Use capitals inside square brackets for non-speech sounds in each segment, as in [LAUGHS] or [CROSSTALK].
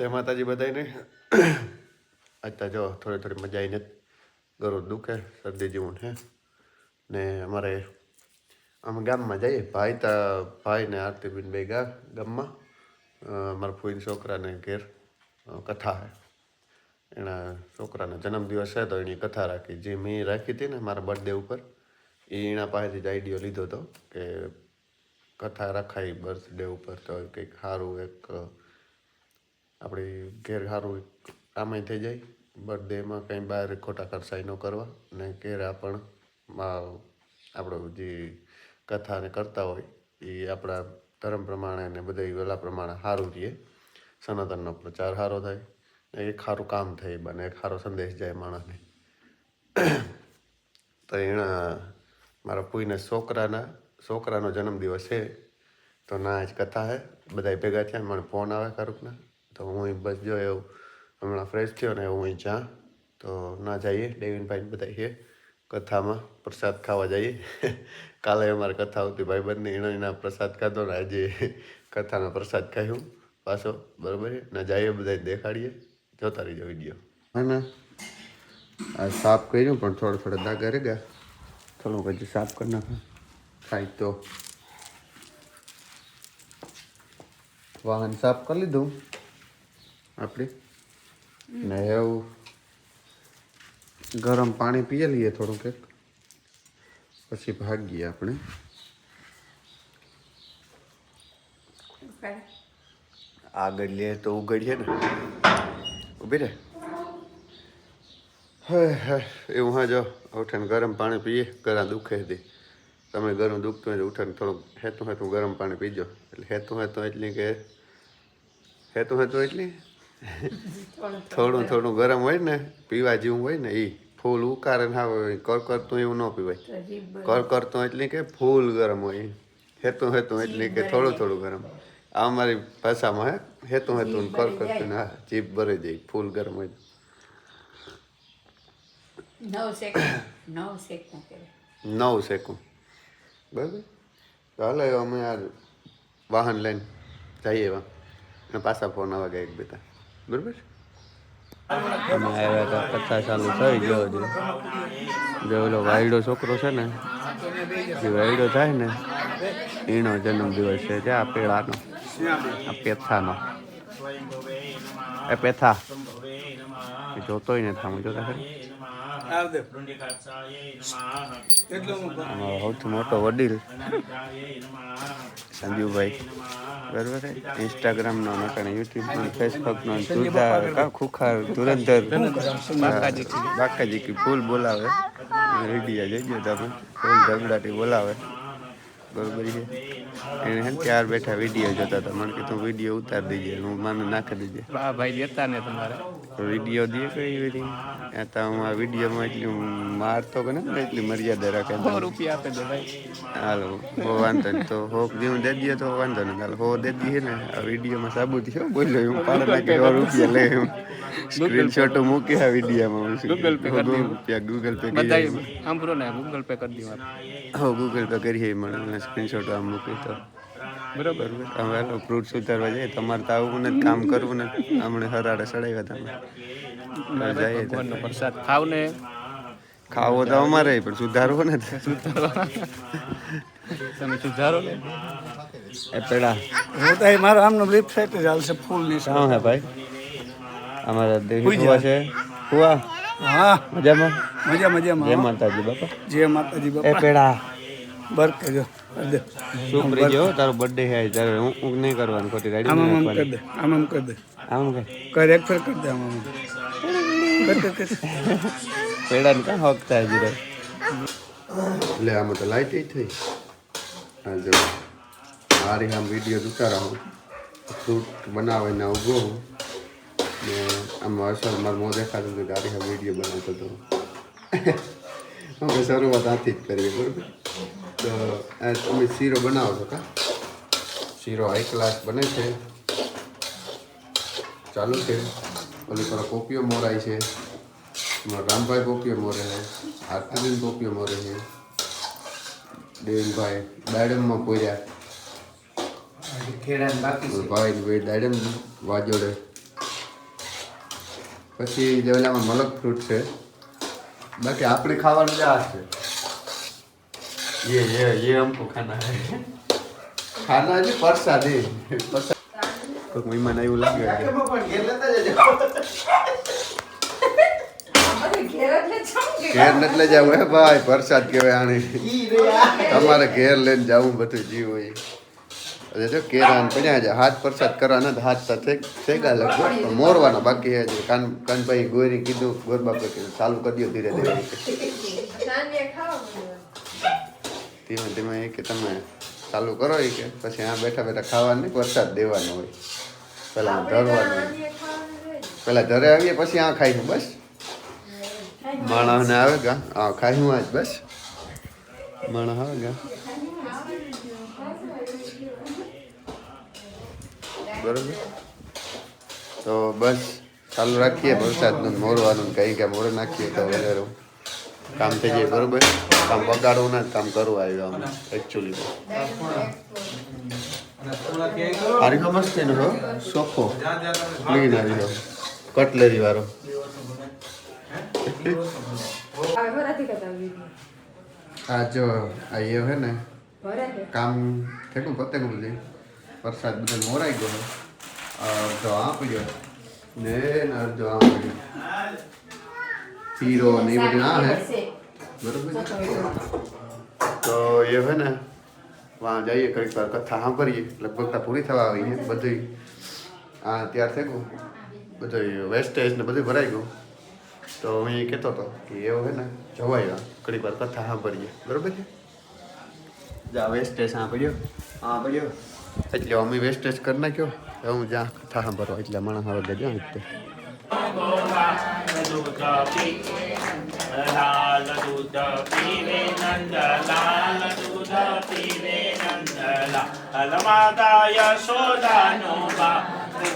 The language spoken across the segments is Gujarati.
જય માતાજી બધાને અત્યારે જો થોડી થોડી મજા આવીને ગરો દુખે, શરદી જેવું છે. ને અમારે અમે ગામમાં જઈએ. ભાઈ તા, ભાઈ ને આરતીબેન બે ગા ગામમાં. અમારા મારા ફોઈન છોકરાને ઘેર કથા એના છોકરાનો જન્મદિવસ છે તો એની કથા રાખી. જે મેં રાખી હતી ને મારા બર્થડે ઉપર, એ એના પાસેથી જ આઈડિયો લીધો હતો કે કથા રખાય બર્થડે ઉપર તો કંઈક સારું એક આપણી ઘેર સારું કામય થઈ જાય. બર્થડેમાં કંઈ બહાર ખોટા ખર્ચાઈ ન કરવા ને ઘેર પણ આપણો જે કથાને કરતા હોય એ આપણા ધર્મ પ્રમાણે ને બધા વેલા પ્રમાણે સારું રહીએ સનાતનનો પ્રચાર સારો થાય એક સારું કામ થાય બને એક સારો સંદેશ જાય માણસને. તો એના મારા પુઈને છોકરાના, છોકરાનો જન્મદિવસ છે. તો ના આજ કથા હે. બધા ભેગા થયા મને ફોન આવે ખરુકના તો હું બસ જો એવું હમણાં ફ્રેશ થયો ને હું જા. તો ના જઈએ ડેવિનભાઈ ને બધા છે કથામાં પ્રસાદ ખાવા જઈએ. [LAUGHS] કાલે અમારે કથા આવતી ભાઈ બંને એનો એના પ્રસાદ ખાધો ને આજે કથાનો પ્રસાદ ખાયું પાછો, બરોબર? ના જઈએ બધા દેખાડીએ. જોતા રહીજો વીડિયો. હા ને. આ સાફ કર્યું, પણ થોડા થોડા દાગા રહી ગયા થોડું પછી સાફ કરી નાખો. થાય તો. વાહન સાફ કરી લીધું. આપણે ને એવું ગરમ પાણી પીએ લઈએ થોડુંક એક. પછી ભાગીએ આપણે. આગળ લે તો ઉગડીએ ને. ઊભી રે. એવું હા જો ઉઠાને ગરમ પાણી પીએ ગળા દુખે હતી તમે ગરમ દુખતું હોય તો ઉઠાને થોડુંક હેતું હેતું ગરમ પાણી પીજો. એટલે હેતું હેતું એટલી કે હેતું હેતું એટલી? થોડું થોડું. ગરમ હોય ને પીવા જેવું હોય ને એ ફૂલ ઉકારે ના હોય કર કરતું એવું ન પીવાય. કર કરતું એટલે કે ફૂલ ગરમ હોય હેતું હેતું એટલે કે થોડું થોડું ગરમ. આ અમારી ભાષામાં હે હેતું હેતું ને કર કરતું ને હા જીભ ભરી જાય ફૂલ ગરમ હોય. નવ સેક બરાબર? ચાલો અમે આ વાહન લઈને જઈએ એવા. અને પાછા ફોન આવા ગયા એક બેટા બરાબર? અમે આવ્યા કથા ચાલુ થઈ ગયો છે ઓલો વાયડો છોકરો છે ને જે વાયડો થાય ને, એનો જન્મદિવસ છે જે આ પેળાનો, આ પેથાનો. એ પેથા. જોતોય ને થામ, જોતા ખરી? સૌથી મોટો વડીલ. સંજીવભાઈ બરાબર છે? યુટ્યુબ નો ફેસબુક નો જુદા કા ખુખાર ધુરંધર. બાકાજી કી ફૂલ બોલાવે. રેડિયા જઈજો તમે ફૂલ ઝગડાટી બોલાવે. બરોબર છે. એને હે ત્યાર બેઠા વીડિયો જોતા હતા. મને તું વીડિયો ઉતાર દેજે હું મને નાખી દેજે. વાહ ભાઈ લેતા ને તમારે. વીડિયો દે કઈ બધી તો હું આ વિડીયોમાં એટલી મારતો કે ને એટલી મર્યાદા રાખે. સો રૂપિયા આપે દે ભાઈ. હાલો હો વાંધો નહીં. તો હોક જેવું દે દઈએ તો વાંધો નહીં. હાલ હો દે દઈએ ને આ વિડીયોમાં સાબુત થયો બોલ્યો હું પાડે નાખી સો રૂપિયા લે હું સ્ક્રીનશોટ મૂકી આ વિડીયોમાં ગૂગલ પે કરી દઉં. રૂપિયા ગૂગલ પે કરી સાંભળો ને ગૂગલ પે કરી દઉં હો ગૂગલ પે કરીએ મને સ્ક્રીનશોટ આમ મૂકી તો. બરાબર. હવે હાલો ફ્રૂટ સુધારવા જઈએ. તમારે તો આવું ને કામ કરવું ને. હમણે હરાડે સડાવ્યા તમે. જઈએ તો. ભગવાનનો પ્રસાદ ખાવ ને. ખાવો તો અમારે પણ સુધારવો ને તમે સુધારો ને. એ પેડા. હું તો મારો આમનો લિફ્ટ તો જ હાલશે ફૂલની શું હે ભાઈ. અમારા દેવી ફુવા છે. કુવા હા. મજામાં? મજા જય મજામાં માતાજી બાપા. જય માતાજી એ બાપા પેડા. બરકે જો. કરી દે સુપરી જો તારો બર્થડે હે ત્યારે હું હું નહીં કરવાનું ખોટી ગાડી આમ આમ કરી દે આમ આમ કરી દે. આમ કે કર એક ફેર કરી દે આમ આમ કર કર કર. પેડા ને કાં હક થાય જીરો એટલે આમાં તો લાઈટ થઈ. હા જો મારી આમ વીડિયો ઉતારા હું ફ્રૂટ બનાવે ને હું ને આમાં અસર મારું મોં દેખાતું હતું કે આરી આમ વીડિયો બનાવતો હતો. શરૂઆત આથી જ કરીએ બરાબર? તમે શીરો બનાવો છો કા? શીરો હાઈ ક્લાસ બને છે. ચાલુ છે. ઓલી પર કોપીઓ મોરાય છે. રામભાઈ કોપીઓ મોરે છે. આરતીબેન કોપીઓ મોરે છે. દેવનભાઈ દાડમમાં પોર્યા. ભાઈ ભાઈ દાડમ વાજોડે. પછી જે ઓલામાં મલક ફ્રૂટ છે. બાકી આપણે ખાવાનું જ આ છે. ये ये ये हमको खाना है खाना है प्रसाद है प्रसाद કોઈક મહેમાન આવ્યું લાગે [LAUGHS] છે. ઘેર નથી લઈ જવું હે ભાઈ પ્રસાદ કહેવાય આને તમારે ઘેર લઈને જવું બધું જીવ હોય અરે જો કેરાન પડ્યા છે હાથ પ્રસાદ કરવાના તો હાથ તો થે- થેગા લગભગ પણ મોરવાના બાકી હે છે કાન કાનભાઈ ગોરી કીધું ગોર બાપે કીધું ચાલુ કરી દો ધીરે ધીરે ધીમે ધીમે એ કે તમે ચાલુ કરો એ કે પછી આ બેઠા બેઠા ખાવાનું નહીં પ્રસાદ દેવાનો હોય. પહેલાં ધરવાનું પહેલાં ઘરે આવીએ પછી આ ખાઈશું બસ. માણસને આવે ગા હા ખાઈશું આજ બસ. માણસ આવે ગા. બરોબર? તો બસ ચાલુ રાખીએ વરસાદનું મોરવાનું કંઈ ક્યાં મોરે નાખીએ તો વધારે કામ થઈ જાય, બરોબર? કામ વગાડવું ના, કામ કરવું આવ્યું અમે એકચ્યુઅલી હારી ખબર છે ને સોફો ક્લીન ગયો કટલેરી વાળો. આ જો, આ એ હે ને, કામ થેકું પતે બધી. વરસાદ બધો મોરાઈ ગયો. અડધો આ પડ્યો ને અડધો આ પડ્યો હીરો ને એ બધું આ હે બરોબર? તો એ હે ને વાં જઈએ કંઈક વાર કથા સાંભળીએ લગભગ તો પૂરી થવા આવી છે બધી આ તૈયાર થઈ ગયું બધું વેસ્ટેજ ને બધું ભરાઈ ગયું તો હું એ કહેતો હતો કે એવું હે ને જવાય ઘડીક વાર કથા સાંભળીએ બરોબર છે જા વેસ્ટેજ સાંભળ્યો સાંભળ્યો એટલે અમે વેસ્ટેજ કરી નાખ્યો હું જ્યાં કથા સાંભળવા, એટલે માણસ હવે ગયો એટલે લાલ દૂધ પીવે નંદ લાલ દૂધ પીવે નંદ લાલ માતા યશોદાનો બા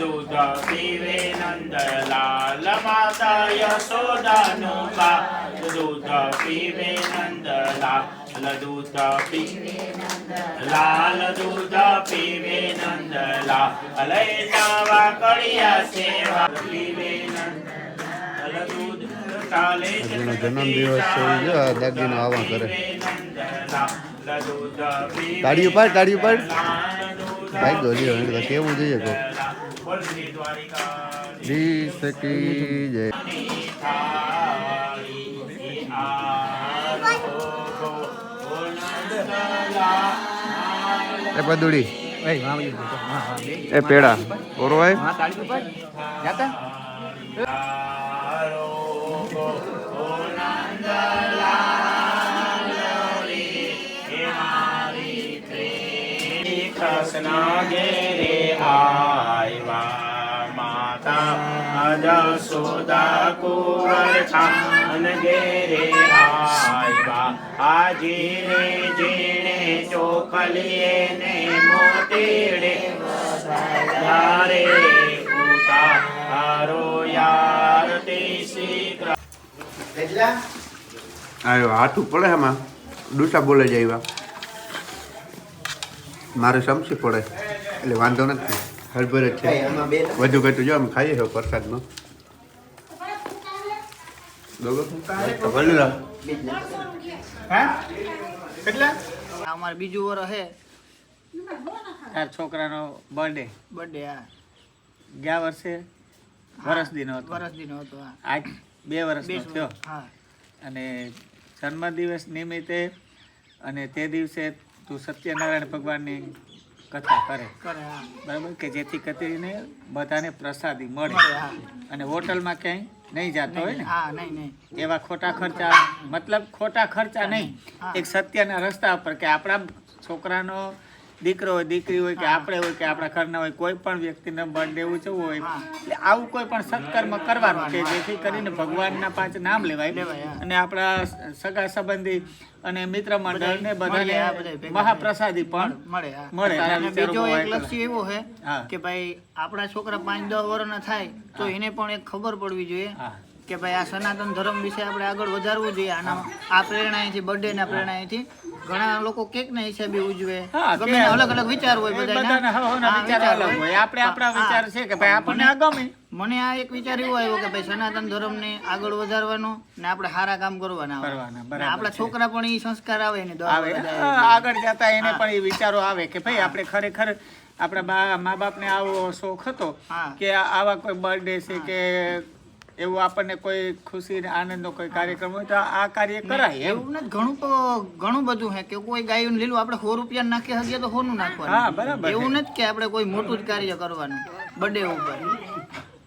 દૂધ પીવે નંદ લાલ માતા યશોદાનો બા દૂધ પીવે નંદ લાલ દૂધ પીવે લાલ દૂધ પીવે નંદ લાલ નવા કળિયા સેવા પીવે નંદ જન્મદિવસ છે આવા કરે તાળી ઉપાડ તાળી ઉપાડ ભાઈ હવે કેવું જોઈએ કો જી સકી જય એ પદુડી. એ ભાઈ, પેડા ઘેરે આવ્યા માતા જસોદા કુંવર છાન ગેરે આવ્યા આજે જીણે ચોખલીએ ને મોતીડે. ધારે ઉતા હારો યાર તીસી આવ્યો હાથું પડે આમાં? ડૂસા બોલે જ આવ્યા મારે સમસી પડે. એટલે વાંધો નથી. હળભર જ છે. વધુ ઘટું જો અમે ખાઈએ છીએ પ્રસાદમાં. બરોબર? અમારે બીજું વર હે. તાર છોકરાનો બર્થડે બર્થડે હા. ગયા વર્ષે વરસ દિનો હતો. વરસ દિન હતો આજ બે વર્ષ થયો. અને અને જન્મદિવસ નિમિત્તે અને તે દિવસે તું સત્યનારાયણ ભગવાનની કથા કરે. બરાબર? કે જેથી કરીને બધાને પ્રસાદી મળે. મળે અને હોટલમાં ક્યાંય નહીં જતો હોય ને? હા નહીં નહીં. એવા ખોટા ખર્ચા મતલબ ખોટા ખર્ચા નહીં. એક સત્યના રસ્તા પર કે આપણા છોકરાનો દીકરો હોય દીકરી હોય કે આપણે હોય કે આપણા ઘરના હોય કોઈ પણ વ્યક્તિને બર્થડે ઉજવવો હોય એટલે આવું કોઈ પણ સત્કર્મ કરવાનું કે જેથી કરીને ભગવાનના પાંચ નામ લેવાય. અને આપણા સગા સંબંધી અને મિત્ર મંડળ ને બધાને મહાપ્રસાદી પણ મળે મળે. બીજો એક લક્ષ્ય એવો છે કે ભાઈ આપણા છોકરા પાંચ દસ વર્ષના થાય તો એને પણ એક ખબર પડવી જોઈએ કે ભાઈ આ સનાતન ધર્મ વિશે આપણે આગળ વધારવું જોઈએ. આના આ પ્રેરણાએથી બર્થડેના પ્રેરણાએથી ઘણા લોકો કેક ના હિસાબે ઉજવે. ગમે અલગ અલગ વિચાર હોય બધાના. વિચારો અલગ આપણે આપણા વિચાર છે કે ભાઈ આપણને આ ગમે. મને આ એક વિચાર એવો આવ્યો કે ભાઈ સનાતન ધર્મને આગળ વધારવાનો ને આપણે સારા કામ કરવાના કરવાના, ને આપણા છોકરા પણ એ સંસ્કાર આવે ને તો આવે. આગળ જતા એને પણ એ વિચારો આવે કે ભાઈ આપણે ખરેખર આપણા બા મા બાપને આવો શોખ હતો કે આવા કોઈ બર્થડે છે કે એવું આપણને કોઈ ખુશી ને આનંદનો કોઈ કાર્યક્રમ હોય તો આ કાર્ય કરાય એવું નથી ઘણું તો- ઘણું બધું હે કે કોઈ ગાયું લીલું આપણે સો રૂપિયા નાખી શકીએ તો સોનું હા, નાખવાનું બરાબર એવું નથી કે આપણે કોઈ મોટું જ કાર્ય કરવાનું બર્થડે ઉપર.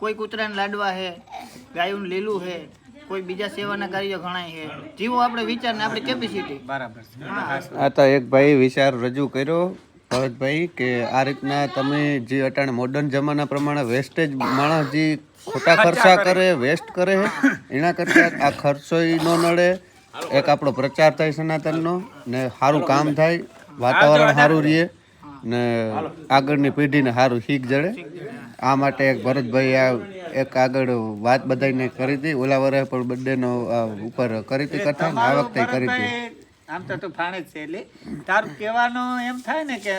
કોઈ કૂતરાને લાડવા હે ગાયું લીલું હે કોઈ બીજા સેવાના કાર્ય ઘણા હે. જીવો આપણે વિચાર ને આપણી કેપેસિટી બરાબર આ તો એક ભાઈ વિચાર રજૂ કર્યો ભરતભાઈ કે આ રીતના તમે જે અટાણે મોડર્ન જમાના પ્રમાણે વેસ્ટેજ માણસ જે ખોટા ખર્ચા કરે. વેસ્ટ કરે. એના કરતા આ ખર્ચો ન નડે. એક આપણો પ્રચાર થાય સનાતનનો ને સારું કામ થાય વાતાવરણ સારું રહે ને આગળની પેઢીને સારું શીખ જડે. આ માટે એક ભરતભાઈ આ એક આગળ વાત બધાને કરી હતી. ઓલા વર્ષે પણ બર્થડેનો ઉપર કરી હતી કથા ને આ વખતે કરી હતી. આમ તો તું ફાણે જ છે એટલે તારું કહેવાનું એમ થાય ને કે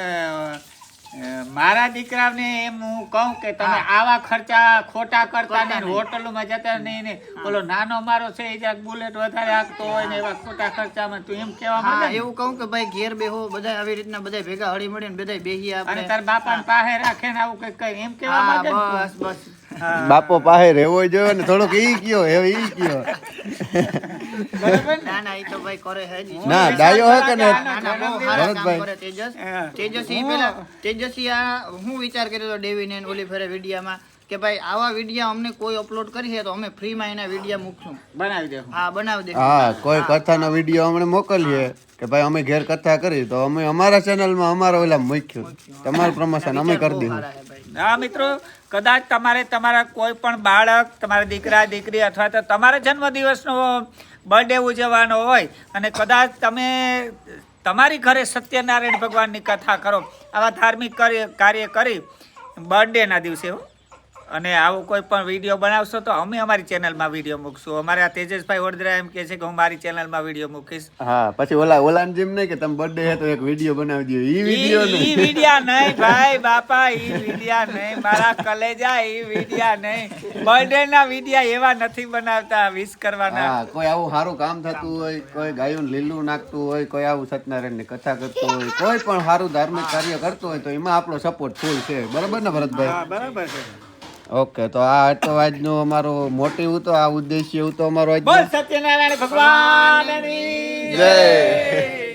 મારા દીકરાને એમ હું કહું કે તમે આવા ખર્ચા ખોટા કરતા ને હોટલમાં જતા નહીં ને. ઓલો નાનો મારો છે એ જ્યાં બુલેટ વધારે હાંકતો હોય ને એવા ખોટા ખર્ચામાં તું એમ કહેવા માંગે એવું કહું કે ભાઈ ઘેર બેહો બધા આવી રીતના બધા ભેગા હળી મળીને બધા બેહી અને આપણે તાર બાપા પાસે રાખે ને આવું કઈ કઈ એમ કેવા માંગે બસ બસ. બાપો પાસે રહેવો જોઈએ ને થોડોક ઈ કયો હવે ઈ કયો. ના? ના એ તો ભાઈ કરે હે ના ડાયો હે કે ને? ભરતભાઈ. તેજસ. પેલા તેજસી આ હું વિચાર કર્યો તો ડેવી ને ઓલી ફેરે વિડીયામાં કે ભાઈ આવા વિડિયા અમને કોઈ અપલોડ કરી છે તો અમે ફ્રીમાં એના વિડિયા મૂકશું. બનાવી દે હા બનાવી દે હા કોઈ કથાનો વીડિયો અમને મોકલીએ કે ભાઈ અમે ઘેર કથા કરી તો અમે અમારા ચેનલમાં અમારો ઓલા મૂક્યું. તમારું પ્રમોશન અમે કરી દીધું. હે, મિત્રો, કદાચ તમારે તમારા કોઈ પણ બાળક, તમારા દીકરા, દીકરી અથવા તો તમારા જન્મદિવસનો બર્થડે ઉજવવાનો હોય અને કદાચ તમે તમારી ઘરે સત્યનારાયણ ભગવાનની કથા કરો, આવા ધાર્મિક કાર્ય કાર્ય કરી બર્થડેના દિવસે, હો. અને આવો કોઈ પણ વીડિયો બનાવશો તો અમે અમારી ચેનલમાં વીડિયો મૂકશું. અમારે આ તેજસભાઈ વડોદરા એમ કહે છે કે હું મારી ચેનલમાં વીડિયો મૂકીશ. હા પછી ઓલા ઓલા જેમ નહીં કે તમે બર્થડે હે તો એક વીડિયો બનાવી દો ઈ વીડિયો નહીં ઈ નહીં. નહીં ભાઈ બાપા ઈ વિડીયા નહીં. મારા કલેજા ઈ વિડિયા નહીં. બર્થડે ના વિડિયા એવા નથી બનાવતા વિશ કરવાના. હા કોઈ આવું સારું કામ થતું હોય કોઈ ગાયું લીલું નાખતું હોય કોઈ આવું સત્યનારાયણની કથા કરતું હોય કોઈ પણ સારું ધાર્મિક કાર્ય કરતું હોય તો એમાં આપણો સપોર્ટ ફૂલ છે. બરાબર ને ભરતભાઈ? હા બરાબર છે. ઓકે તો આ તો આજનો અમારો મોટિવ તો આ ઉદ્દેશ્ય તો અમારો આજ બોલ સત્યનારાયણ ભગવાન જય.